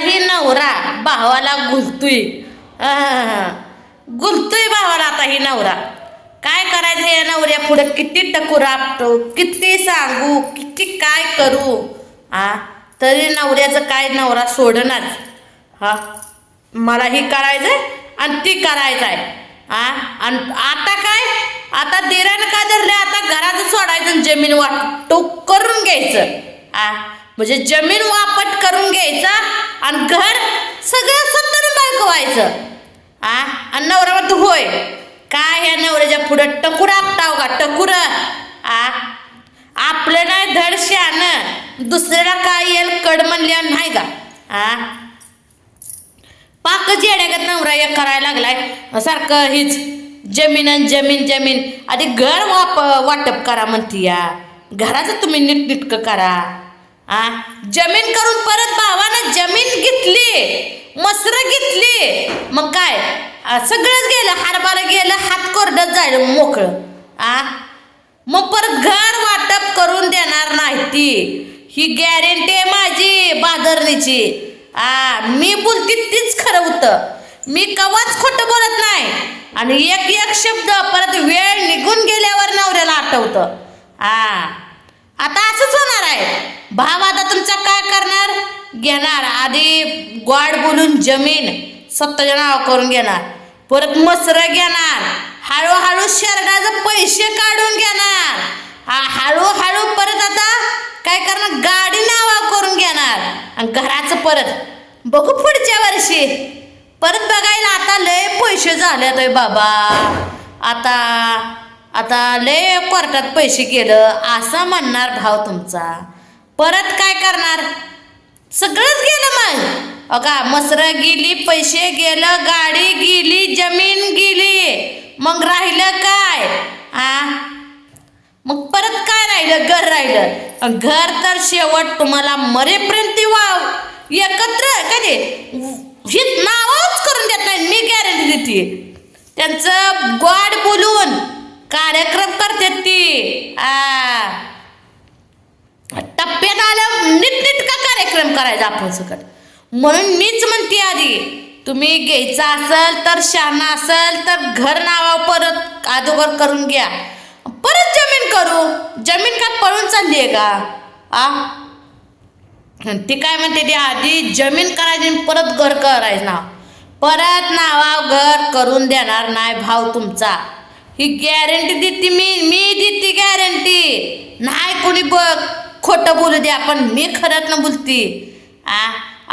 आताही नवरा भावाला घुलतोय आह, गुलतोय भावाला आताही नवरा. काय करायचं या नवऱ्या पुढे? किती टकू राबतो किती सांगू किती काय करू? आ तरी नवऱ्याचं काय नवरा सोडणार? हा मला ही करायचंय आणि ती करायचं आहे आ आणि आता काय? आता दिरानं काय धरलं? आता घराचं सोडायचं आणि जमीन वाटूक करून घ्यायचं. आ म्हणजे जमीन वापट करून घ्यायचा आणि घर सगळं सत्तर बायकवायचं व्हायचं आ? आणि नवरा म्हणतो होय काय ह्या नवऱ्याच्या पुढं? टकुर आपटाव का टकुर. आ? आपलं नाही धड शान दुसऱ्याला काय येईल कड म्हणल्या नाही का? आ? पाकच येड्यागत नवरा एक करायला लागलाय. सारखं हीच जमीन आणि जमीन जमीन. आधी घर वाप वाटप करा म्हणती या. घराचं तुम्ही नीटनिटकं करा. आ? जमीन करून परत भावानं जमीन घेतली मसर घेतली. मग काय? सगळंच गेलं हारबाला गेलं हात कोरडत जायलं मोकळं. आ? मग परत घर वाटप करून देणार नाही ती. ही गॅरंटी आहे माझी बादरणीची. आ मी बोलते तीच खरं होतं. मी कवाच खोटं बोलत नाही. आणि एक एक शब्द परत वेळ निघून गेल्यावर नवऱ्याला आठवतं. आ? आता असंच होणार आहे. भाव आता तुमचा काय करणार? घेणार. आधी गॉड बोलून जमीन स्वतःच्या नाव करून घेणार. परत मसरं घेणार. हळूहळू शरणाचं पैसे काढून घेणार. हळूहळू परत आता काय करणार? गाडी नावा करून घेणार. आणि घराचं परत. बघू पुढच्या वर्षी. परत बघायला आता लय पैसे झाले बाबा. आता आता लय कोर्टात पैसे गेलं असं म्हणणार भाव तुमचा. परत काय करणार? सगळंच गेलं मग. अगा मसर गेली पैसे गेलं गाडी गेली जमीन गेली. मग राहिलं काय? आ? मग परत काय राहिलं? घर राहिलं. घर तर शेवट तुम्हाला मरेपर्यंत वाव. एकत्र कधी ही नावच करून देत नाही मी गॅरंटी देते. त्यांचं गॉड बोलून कार्यक्रम करतात ती. आ. टप्प्यात आलं नीटनीटका कार्यक्रम करायचा आपण सकट? म्हणून मीच म्हणते आधी तुम्ही घ्यायचं असेल तर शहाणा असेल तर घर नावा परत अदोगर करून घ्या. परत जमीन करू. जमीन का पळून चालली आहे का? आ? ती काय म्हणते ती आधी जमीन करायची परत घर करायचं नाव. परत नावा घर करून देणार नाही भाव तुमचा. ही गॅरंटी देते मी मी देते गॅरंटी नाही कोणी बघ खोटं बोलू दे आपण मी खरंच न बोलती. आ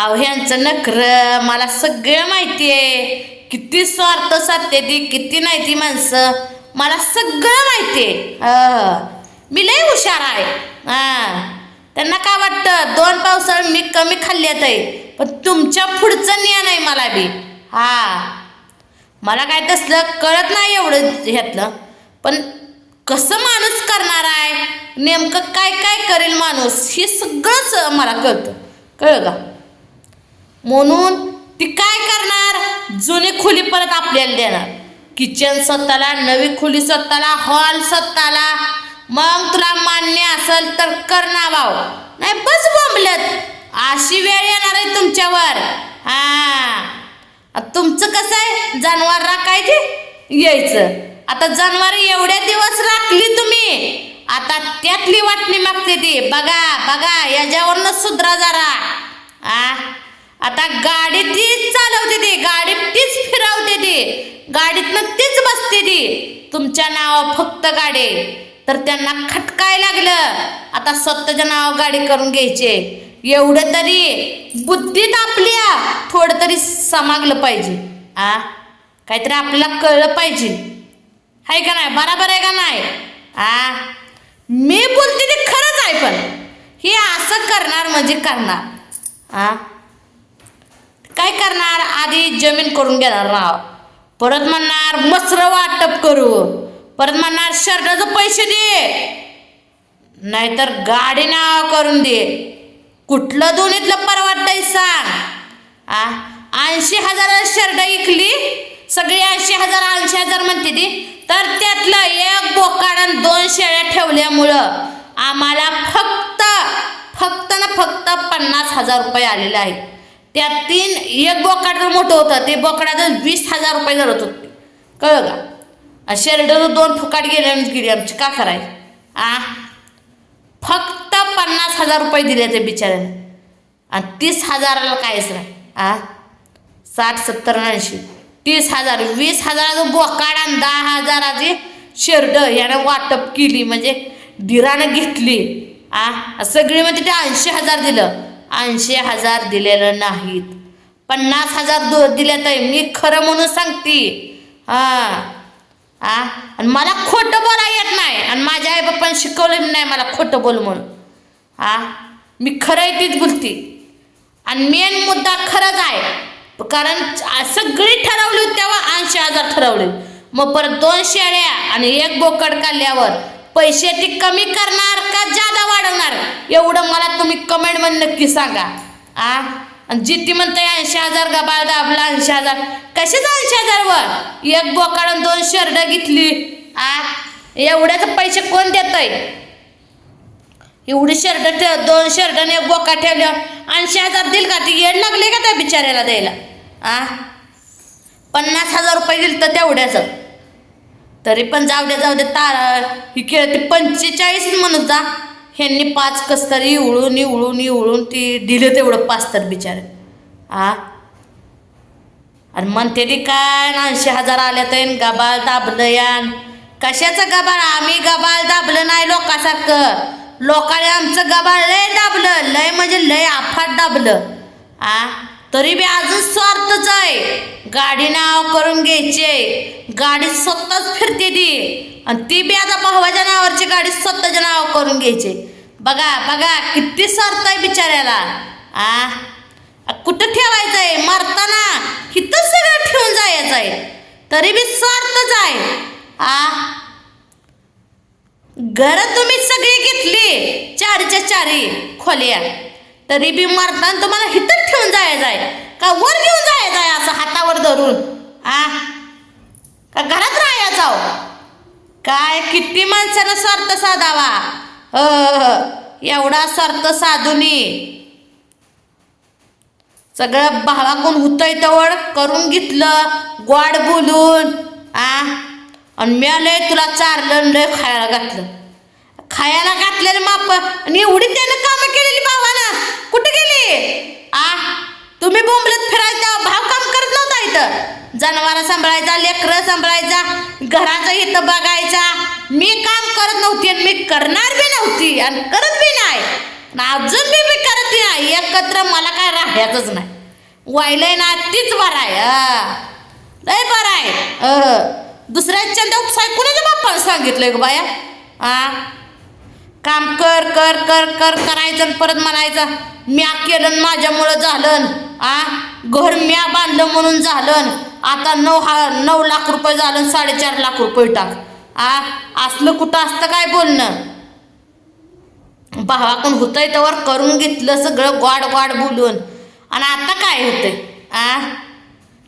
अहो ह्यांचं नखर मला सगळं माहिती आहे किती स्वार्थ साधते ती किती नाही ती माणसं. मला सगळं माहिती आहे अह, मी लय हुशार आहे. हां त्यांना काय वाटतं? दोन पावसाळ मी कमी खाल्ल्यात आहे. पण तुमच्या पुढचं ज्ञान आहे मला बी. हा. मला काय तसलं कळत नाही एवढं ह्यातलं. पण कसं माणूस करणार आहे? नेमकं काय काय करेल माणूस? हे सगळंच मला कळतं. कळलं का? म्हणून ती काय करणार? जुनी खोली परत आपल्याला देणार. किचन स्वतःला नवी खोली स्वतःला हॉल स्वतःला. मग तुला मान्य असेल तर कर ना भाऊ. नाही बस बोंबलत. अशी वेळ येणार आहे तुमच्यावर. हा. तुमचं कसं आहे? जनावर राखायचे यायचं. आता जनावर एवढ्या दिवस राखली तुम्ही. आता त्यातली वाटणी मागते ती. बघा बघा याच्यावरनं सुधरा जरा. आ? आता गाडी तीच चालवते ती. गाडी तीच फिरवते ती. गाडीतनं तीच बसते ती. तुमच्या नाव फक्त गाडी. तर त्यांना खटकाय लागलं. आता स्वतःच्या नाव गाडी करून घ्यायचे. एवढं तरी बुद्धीत आपल्या थोडं तरी समागलं पाहिजे. आ? काहीतरी आपल्याला कळलं पाहिजे. आहे का नाही? बराबर आहे का नाही? आ? मी बोलते ते खरंच आहे पण. हे असं करणार म्हणजे करणार. आ? काय करणार? आधी जमीन करून घेणार राव. परत म्हणणार मसर वाटप करू. परत म्हणणार शर्टाचं पैसे दे. नाहीतर गाडी नाव करून दे. कुठलं दोन्हीतलं परवडतंय सांग. आ? ऐंशी हजार शर्ट इकली सगळी ऐंशी हजार ऐंशी हजार म्हणते ती. तर त्यातलं एक बोकाडान दोन शेळ्या ठेवल्यामुळं आम्हाला फक्त फक्त ना फक्त पन्नास हजार रुपये आलेले आहेत. त्या तीन एक बोकाड जर मोठं होतं. ते बोकडाचं वीस हजार रुपये धरत होते. कळलं का? शेरडं दोन फुकाट गेले गेली. आमची का करायची आ? फक्त पन्नास हजार रुपये दिले ते बिचाऱ्याने. आणि तीस हजाराला कायच नाही. आ? साठ सत्तर ऐंशी. तीस हजार वीस हजाराचं बोकाड आणि दहा हजाराची शर्ट यानं वाटप केली. म्हणजे धीरानं घेतली. आ? सगळी म्हणजे ते ऐंशी हजार दिलं. ऐंशी हजार दिलेलं नाहीत. पन्नास हजार दो दिल्या तर मी खरं म्हणून सांगते. हां. आ? आणि मला खोटं बोला येत नाही आणि माझ्या आई बाप्पाने शिकवलं नाही मला खोटं बोल म्हणून. आ? मी खरं आहे तीच बोलती. आणि मेन मुद्दा खरंच आहे. कारण सगळी ठरवली होती तेव्हा ऐंशी हजार ठरवले. मग परत दोन शेळ्या आणि एक बोकड काढल्यावर पैसे ती कमी करणार का जादा वाढवणार? एवढं मला तुम्ही कमेंटमध्ये नक्की सांगा. आ? आणि जिती म्हणते ऐंशी हजार गबाळ दाबला ऐंशी हजार? कसेच ऐंशी हजार वर एक बोकाडून दोन शर्ट घेतली. आ? एवढ्याच पैसे कोण देत एवढी शर्ट ठेव दोन शर्ट आणि बोका ठेवल्या ऐंशी हजार दिल का? ती येड लागले का त्या बिचाऱ्याला द्यायला? आ? पन्नास हजार रुपये दिलं तर तेवढ्याचं. तरी पण जाऊ दे जाऊ दे तार ही खेळ ती पंचेचाळीस म्हणून जा. ह्यांनी पाच कस तरी इवळून इवळून इवळून ती दिलं तेवढं पाच तर बिचारे. आ? आणि म्हणते ती काय ऐंशी हजार आल्या तर गबाळ दाबलं यान. कशाचं गबाळ? आम्ही गबाळ दाबलं नाही लोकांसारखं. लोकांनी आमचं गबाळ लय दाबलं. लय म्हणजे लय आफाट दाबलं. आ? तरी बी अजून स्वार्थच आहे. गाडी नाव करून घ्यायचे. गाडी स्वतःच फिरते ती. आणि ती बी आता भावाच्या नावावरची गाडी स्वतःच्या नाव करून घ्यायचे. बघा बघा किती स्वार्थ आहे बिचाऱ्याला. आ? कुठं ठेवायचं आहे? मरताना इथं सगळं ठेवून जायचं आहे. तरी बी स्वार्थच आहे. आ? घर तुम्ही सगळी घेतली. चारच्या चारी खोल्या. तरी बी मारताना तुम्हाला हिथं ठेवून जायचं आहे. का वर घेऊन जायचं आहे असं हातावर धरून? आ? का घरात राहायचं आहो? काय किती माणसानं स्वार्थ साधावा? ह एवढा स्वार्थ साधूनी. सगळं भावाकडून हुतय तवळ करून घेतलं. गोड बोलून. आ? आणि मिळालंय तुला चारलं लय खायला घातलं. खायला घातलेलं माप आणि एवढी त्यानं कामं केलेली भावानं. कुठे गेली? आ तुम्ही बोंबलत फिरायचा भाव काम करत नव्हता इथं. जनावर सांभाळायचा लेकरं सांभाळायचा घराचं इथं बघायचा. मी काम करत नव्हती आणि मी करणार बी नव्हती आणि करत बी नाही. अजून बी मी करत नाही. एकत्र मला काय राहायचंच नाही. वायलंय ना तीच बरं आहे. लय बरं आहे. दुसऱ्याच्या उपसाय कुणाच्या बाप्पाला सांगितलंय ग बाया? आ? काम कर कर कर कर करायचं आणि परत म्हणायचं म्या केलं आणि माझ्यामुळं झालं. आ? घर म्या बांधलं म्हणून झालं. आता नऊ हा नऊ लाख रुपये झालं आणि साडेचार लाख रुपये टाक. आ? असलं कुठं असतं काय बोलणं? भावाकडून होतंय त्यावर करून घेतलं सगळं गोड गोड बोलून. आणि आता काय होतंय? आ?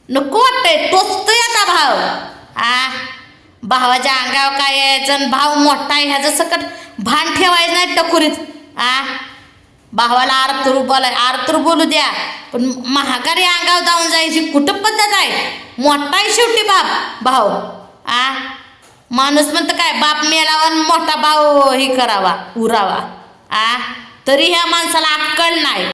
नको वाटतंय तर आता भाव. आ भावाच्या अंगावर काय यायचं आणि भाव मोठा आहे ह्याचं सकट भान ठेवायचं नाही टकुरीत. आ भावाला आरतूर बोलाय आरतूर बोलू द्या पण महागारी अंगावर जाऊन जायची कुठं पद्धत आहे? मोठा आहे शेवटी बाप भाव आ माणूस म्हणतं काय बाप मेलावा आणि मोठा भाव हे करावा उरावा. आ तरी ह्या माणसाला अक्कल नाही.